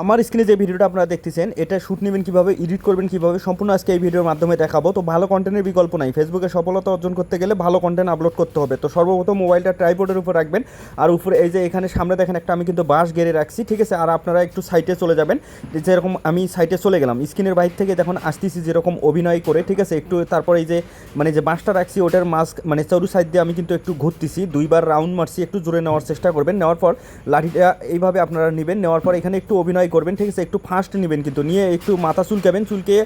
আমার স্ক্রিনে যে ভিডিওটা আপনারা দেখতেছেন, এটা শ্যুট নেবেন কীভাবে, এডিট করবেন কীভাবে, সম্পূর্ণ আজকে এই ভিডিওর মাধ্যমে দেখাবো। তো ভালো কন্টেন্টের বিকল্প নাই। ফেসবুকে সফলতা অর্জন করতে গেলে ভালো কন্টেন্ট আপলোড করতে হবে। তো সর্বপ্রথম মোবাইলটা ট্রাইপোর্ডের উপর রাখবেন। আর উপরে এই যে এখানে সামনে দেখেন একটা আমি কিন্তু বাঁশ গেড়ে রাখছি, ঠিক আছে? আর আপনারা একটু সাইটে চলে যাবেন। যেরকম আমি সাইটে চলে গেলাম। স্ক্রিনের বাইর থেকে যখন আসতেছি যেরকম অভিনয় করে, ঠিক আছে? একটু তারপরে এই যে মানে যে বাঁশটা রাখছি, ওটার মাস্ক মানে চরু সাইড দিয়ে আমি কিন্তু একটু ঘুরতেছি। দুইবার রাউন্ড মারছি, একটু জোরে নেওয়ার চেষ্টা করবেন। নেওয়ার পর লাঠিটা এইভাবে আপনারা নেবেন। নেওয়ার পর এখানে একটু অভিনয় করবেন, ঠিক আছে? একটু ফাস্ট নেবেন কিন্তু, নিয়ে একটু মাথা চুলকাবেন, চুলকে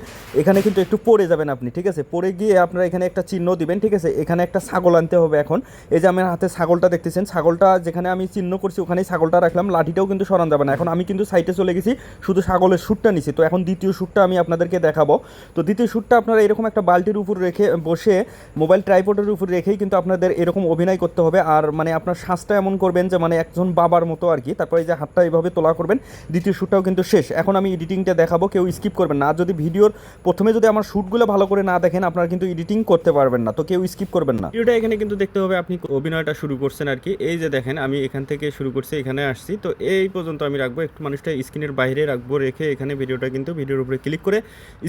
এখানে কিন্তু একটু পড়ে যাবেন আপনি, ঠিক আছে? পড়ে গিয়ে আপনারা এখানে একটা চিহ্ন দিবেন, ঠিক আছে? এখানে একটা ছাগল আনতে হবে এখন। এই যে আমার হাতে ছাগলটা দেখতেছেন, ছাগলটা যেখানে আমি চিহ্ন করছি, ওখানেই ছাগলটা রাখলাম, লাঠিটাও কিন্তু সরান যাবে না। এখন আমি কিন্তু সাইডে চলে গেছি, শুধু ছাগলের শ্যুটটা নিছি। তো এখন দ্বিতীয় শ্যুটটা আমি আপনাদেরকে দেখাবো। তো দ্বিতীয় শ্যুটটা আপনারা এরকম একটা বালতির উপর রেখে, বসে মোবাইল ট্রাইপোর্টের উপর রেখেই কিন্তু আপনাদের এরকম অভিনয় করতে হবে। আর মানে আপনার শ্বাসটা এমন করবেন যে মানে একজন বাবার মতো আর কি। তারপরে যে হাতটা এইভাবে তোলা করবেন, দ্বিতীয় শ্যুটটাও কিন্তু শেষ। এখন আমি এডিটিংটা দেখাবো, কেউ স্কিপ করবেন না। যদি ভিডিওর প্রথমে যদি আমার শ্যুটগুলো ভালো করে না দেখেন, আপনারা কিন্তু এডিটিং করতে পারবেন না। তো কেউ স্কিপ করবেন না। ভিডিওটা এখানে কিন্তু দেখতে হবে, আপনি অভিনয়টা শুরু করছেন আর কি। এই যে দেখেন, আমি এখান থেকে শুরু করছি, এখানে আসছি। তো এই পর্যন্ত আমি রাখব, একটু মানুষটা স্ক্রিনের বাইরে রাখব রেখে এখানে ভিডিওটা কিন্তু ভিডিওর উপরে ক্লিক করে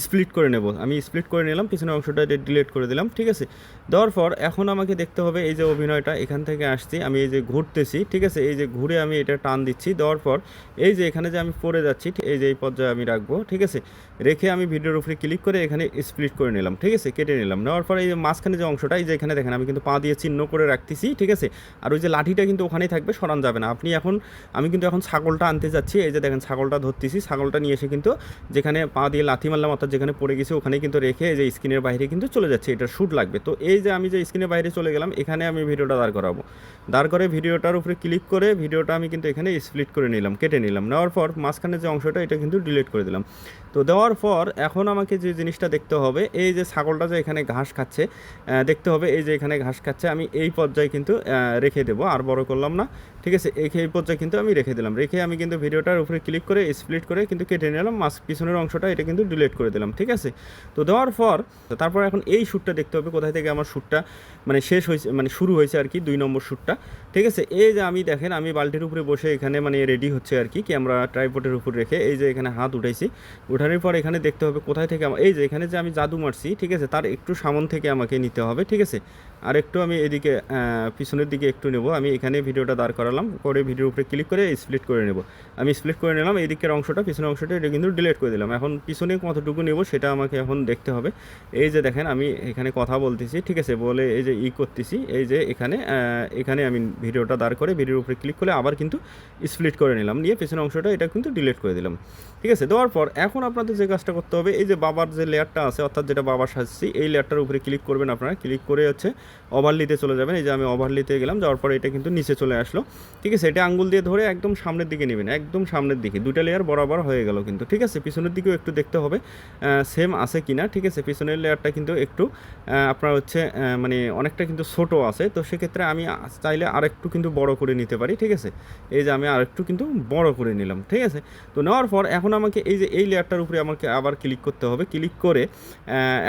স্প্লিট করে নেব। আমি স্প্লিট করে নিলাম, পিছনের অংশটা ডিলিট করে দিলাম, ঠিক আছে? দেওয়ার পর এখন আমাকে দেখতে হবে এই যে অভিনয়টা, এখান থেকে আসছি, আমি এই যে ঘুরতেছি, ঠিক আছে? এই যে ঘুরে আমি এটা টান দিচ্ছি। দেওয়ার পর এই যে এখানে যে আমি পড়ে যাচ্ছি এই যে এই পর্যায়ে আমি রাখব, ঠিক আছে? রেখে আমি ভিডিওর উপরে ক্লিক করে এখানে স্প্লিট করে নিলাম, ঠিক আছে? কেটে নিলাম। নেওয়ার পরে এই মাঝখানে যে অংশটা, এই যে এখানে দেখেন আমি কিন্তু পা দিয়ে চিহ্ন করে রাখতেছি, ঠিক আছে? আর ওই যে লাঠিটা কিন্তু ওখানেই থাকবে, সরান যাবে না। আপনি এখন, আমি কিন্তু এখন ছাগলটা আনতে যাচ্ছি, এই যে দেখেন ছাগলটা ধরতেছি, ছাগলটা নিয়ে এসে কিন্তু যেখানে পা দিয়ে লাথি মারলাম, অর্থাৎ যেখানে পড়ে গেছে ওখানে কিন্তু রেখে এই যে স্ক্রিনের বাইরে কিন্তু চলে যাচ্ছে, এটা শ্যুট লাগবে। তো এই যে আমি যে স্ক্রিনের বাইরে চলে গেলাম, এখানে আমি ভিডিওটা দাঁড় করাবো। দাঁড় করে ভিডিওটার উপরে ক্লিক করে ভিডিওটা আমি কিন্তু এখানে স্প্লিট করে নিলাম, কেটে নিলাম। নেওয়ার পর মাঝখানে যে অংশটা এটা কিন্তু ডিলিট করে দিলাম। তো দেওয়ার পর এখন আমাকে যে জিনিসটা দেখতে হবে, এই যে ছাগলটা যে এখানে ঘাস খাচ্ছে দেখতে হবে এই যে এখানে ঘাস খাচ্ছে, আমি এই পর্যায়ে কিন্তু রেখে দেবো, আর বড় করলাম না, ঠিক আছে? এই পর্যায়ে কিন্তু আমি রেখে দিলাম। রেখে আমি কিন্তু ভিডিওটার উপরে ক্লিক করে স্প্লিট করে কিন্তু কেটে নিলাম মাস পিছনের অংশটা এটা কিন্তু ডিলিট করে দিলাম, ঠিক আছে? তো দেওয়ার পর তারপর এখন এই শ্যুটটা দেখতে হবে, কোথায় থেকে আমার শ্যুটটা মানে শেষ হয়েছে মানে শুরু হয়েছে আর কি, দুই নম্বর শ্যুটটা ঠিক আছে? এই যে আমি দেখেন, আমি বালতির উপরে বসে এখানে মানে রেডি হচ্ছে আর কি, ক্যামেরা ট্রাইপোর্টের উপর রেখে এই যে এখানে হাত উঠাইছি উঠানোর পর এখানে দেখতে হবে কোথায় থেকে এই যে এখানে যে আমি জাদু মারছি, ঠিক আছে? তার একটু সামন থেকে আমাকে নিতে হবে, ঠিক আছে? আর একটু আমি এদিকে পিছনের দিকে একটু নেব। আমি এখানে ভিডিওটা দাঁড় করালাম, করে ভিডিওর উপরে ক্লিক করে স্প্লিট করে নেব। আমি স্প্লিট করে নিলাম এই দিকের অংশটা, পিছনের অংশটা, এটা কিন্তু ডিলিট করে দিলাম। এখন পিছনে কতটুকু নেব সেটা আমাকে এখন দেখতে হবে। এই যে দেখেন, আমি এখানে কথা বলতেছি, ঠিক আছে? বলে এই যে ই করতেছি, এই যে এখানে এখানে আমি ভিডিওটা দাঁড় করে ভিডিওর উপরে ক্লিক করে আবার কিন্তু স্প্লিট করে নিলাম। নিয়ে পিছনের অংশটা, এটা কিন্তু ডিলিট করে দিলাম। ঠিক আছে? দেওয়ার পর, এখন আপনাদের যে কাজটা করতে হবে, এই যে বাবার যে লেয়ারটা আছে, অর্থাৎ যেটা বাবার সাজছি, এই লেয়ারটার উপরে ক্লিক করবেন আপনারা। ক্লিক করে হচ্ছে ওভারলিতে চলে যাবেন। এই যে আমি ওভারলিতে গেলাম, যাওয়ার পরে এটা কিন্তু নিচে চলে আসলো। ঠিক আছে, এটা আঙ্গুল দিয়ে ধরে একদম সামনের দিকে নেবেন, একদম সামনের দিকে। দুটা লেয়ার বরাবর হয়ে গেল কিন্তু, ঠিক আছে? পিছনের দিকেও একটু দেখতে হবে সেম আছে কিনা, ঠিক আছে? পিছনের লেয়ারটা কিন্তু একটু আপনার হচ্ছে মানে অনেকটা কিন্তু ছোট আছে। তো সেক্ষেত্রে আমি চাইলে আরেকটু কিন্তু বড় করে নিতে পারি, ঠিক আছে? এই যে আমি আরেকটু কিন্তু বড় করে নিলাম, ঠিক আছে? তো নেওয়ার পর এখন আমাকে এই যে এই লেয়ারটার উপরে আমাকে আবার ক্লিক করতে হবে। ক্লিক করে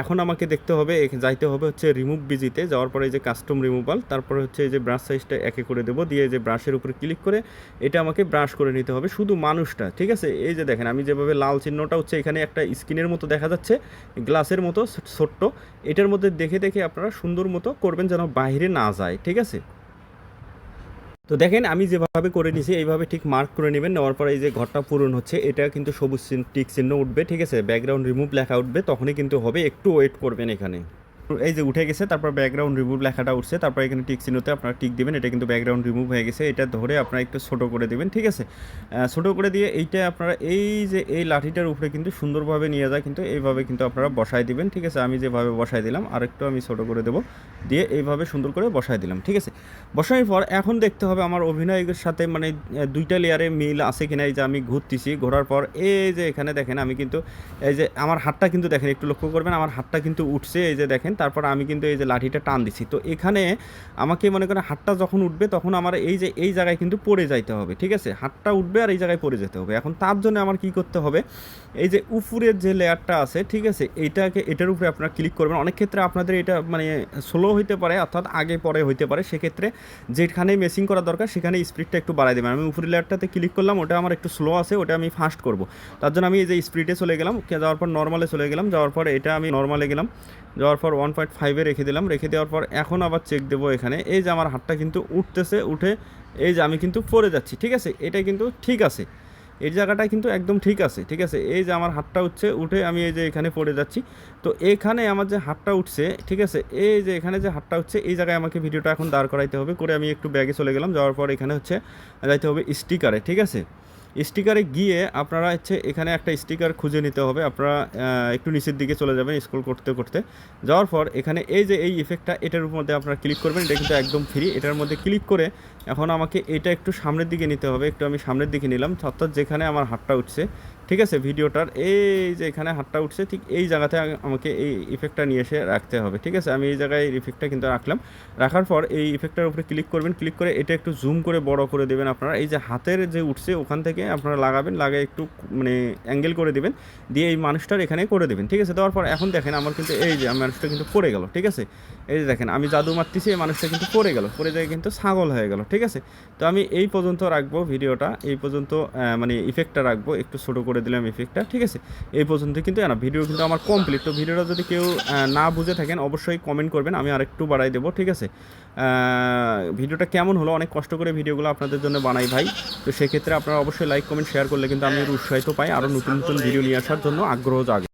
এখন আমাকে দেখতে হবে যাইতে হবে হচ্ছে রিমুভ বিজিতে। যাওয়ার পরে এই যে কাস্টম রিমুভাল তারপরে হচ্ছে যে ব্রাশ সাইজটা একে করে দেবো। দিয়ে যে ব্রাশের উপরে ক্লিক করে, এটা আমাকে ব্রাশ করে নিতে হবে শুধু মানুষটা, ঠিক আছে? এই যে দেখেন, আমি যেভাবে লাল চিহ্নটা হচ্ছে এখানে একটা স্কিনের মতো দেখা যাচ্ছে গ্লাসের মতো ছোট্ট এটার মধ্যে দেখে দেখে আপনারা সুন্দর মতো করবেন যেন বাইরে না যায়, ঠিক আছে? তো দেখেন, আমি যেভাবে করে নিছি, এইভাবে ঠিক মার্ক করে নেবেন। নেওয়ার পরে এই যে ঘরটা পূরণ হচ্ছে, এটা কিন্তু সবুজ টিক চিহ্ন উঠবে, ঠিক আছে? ব্যাকগ্রাউন্ড রিমুভ লেখা উঠবে, তখনই কিন্তু হবে, একটু ওয়েট করবেন এখানে। এই যে উঠে গেছে, তারপর ব্যাকগ্রাউন্ড রিমুভ লেখাটা উঠছে, তারপর এখানে টিক চিহ্নতে আপনারা টিক দিবেন, এটা কিন্তু ব্যাকগ্রাউন্ড রিমুভ হয়ে গেছে, এটা ধরে আপনারা একটু ছোটো করে দেবেন, ঠিক আছে? ছোটো করে দিয়ে এইটা আপনারা এই যে এই লাঠিটার উপরে কিন্তু সুন্দরভাবে নিয়ে যায়, কিন্তু এইভাবে কিন্তু আপনারা বসায় দিবেন, ঠিক আছে? আমি যেভাবে বসায় দিলাম, আরেকটু আমি ছোটো করে দেবো, দিয়ে এইভাবে সুন্দর করে বসায় দিলাম, ঠিক আছে? বসানোর পর এখন দেখতে হবে আমার অভিনয়ের সাথে মানে দুইটা লেয়ারে মিল আছে কিনা, এই যে আমি ঘুরতেছি, ঘোরার পর এই যে এখানে দেখেন, আমি কিন্তু এই যে আমার হাতটা কিন্তু দেখেন, একটু লক্ষ্য করবেন, আমার হাতটা কিন্তু উঠছে, এই যে দেখেন তারপর আমি কিন্তু এই যে লাঠিটা টান দিছি। তো এখানে আমাকে মনে করেন হাতটা যখন উঠবে তখন আমার এই যে, এই জায়গায় কিন্তু পড়ে যাইতে হবে, ঠিক আছে? হাতটা উঠবে আর এই জায়গায় পড়ে যেতে হবে। এখন তার জন্য আমার কি করতে হবে? এই যে উপরের যে লেয়ারটা আছে, ঠিক আছে? এইটাকে, এটার উপরে আপনারা ক্লিক করবেন। অনেক ক্ষেত্রে আপনাদের এটা মানে স্লো হইতে পারে, অর্থাৎ আগে পরে হইতে পারে। সেক্ষেত্রে যেখানে মেসিং করা দরকার, সেখানে স্পিডটা একটু বাড়াই দেবেন। আমি উপরের লেয়ারটাতে ক্লিক করলাম, ওটা আমার একটু স্লো আছে, ওটা আমি ফাস্ট করব। তার জন্য আমি এই যে স্পিডে চলে গেলাম, যাওয়ার পর নর্মালে চলে গেলাম, যাওয়ার পর এটা আমি নর্মালে গেলাম। যাওয়ার পর ওয়ান পয়েন্ট ফাইভে রেখে দিলাম। রেখে দেওয়ার পর এখন আবার চেক দেবো এখানে। এই যে আমার হাতটা কিন্তু উঠতেছে, উঠে এই যে আমি কিন্তু পড়ে যাচ্ছি, ঠিক আছে? এটা কিন্তু ঠিক আছে। এই জায়গাটা কিন্তু একদম ঠিক আছে ঠিক আছে? এই যে আমার হাতটা উঠছে, উঠে আমি এই যে এখানে পড়ে যাচ্ছি। তো এখানে আমার যে হাতটা উঠছে, ঠিক আছে? এই যে এখানে যে হাতটা উঠছে, এই জায়গায় আমাকে ভিডিওটা এখন দাঁড় করাইতে হবে। করে আমি একটু ব্যাগে চলে গেলাম। যাওয়ার পর এখানে হচ্ছে, যাইতে হবে স্টিকারে ঠিক আছে? স্টিকারে গিয়ে আপনারা হচ্ছে এখানে একটা স্টিকার খুঁজে নিতে হবে। আপনারা একটু নিচের দিকে চলে যাবেন স্ক্রল করতে করতে। যাওয়ার পর এখানে এই যে এই ইফেক্টটা এটার মধ্যে আপনারা ক্লিক করবেন, এটা কিন্তু একদম ফ্রি এটার মধ্যে ক্লিক করে এখন আমাকে এটা একটু সামনের দিকে নিতে হবে। একটু আমি সামনের দিকে নিলাম। অর্থাৎ যেখানে আমার হাতটা উঠছে ঠিক আছে, ভিডিওটার এই যে এখানে হাতটা উঠছে, ঠিক এই জায়গাতে আমাকে এই ইফেক্টটা নিয়ে এসে রাখতে হবে, ঠিক আছে? আমি এই জায়গায় এই ইফেক্টটা কিন্তু রাখলাম। রাখার পর এই ইফেক্টটার উপরে ক্লিক করবেন ক্লিক করে এটা একটু জুম করে বড় করে দেবেন আপনারা। এই যে হাতের যে উঠছে, ওখান থেকে আপনারা লাগাবেন, লাগিয়ে একটু মানে অ্যাঙ্গেল করে দিবেন, দিয়ে এই মানুষটার এখানে করে দেবেন, ঠিক আছে? দেওয়ার পর এখন দেখেন আমার কিন্তু এই যে মানুষটা কিন্তু পড়ে গেল, ঠিক আছে? এই যে দেখেন, আমি জাদু মারতেছি, এই মানুষটা কিন্তু পড়ে গেল, পড়ে যায় কিন্তু ছাগল হয়ে গেল, ঠিক আছে? তো আমি এই পর্যন্ত রাখব ভিডিওটা, এই পর্যন্ত মানে ইফেক্টটা রাখব, একটু ছোটো করে দিলাম ইফেক্টটা ঠিক আছে? এই পর্যন্ত কিন্তু, না ভিডিও কিন্তু আমার কমপ্লিট তো ভিডিওটা যদি কেউ না বুঝে থাকেন, অবশ্যই কমেন্ট করবেন, আমি আরেকটু বাড়াই দেবো, ঠিক আছে? ভিডিওটা কেমন হলো? অনেক কষ্ট করে ভিডিওগুলো আপনাদের জন্য বানাই ভাই। তো সেক্ষেত্রে আপনারা অবশ্যই লাইক কমেন্ট শেয়ার করলে কিন্তু আমি উৎসাহিত পাই আরও নতুন নতুন ভিডিও নিয়ে আসার জন্য আগ্রহ জাগে।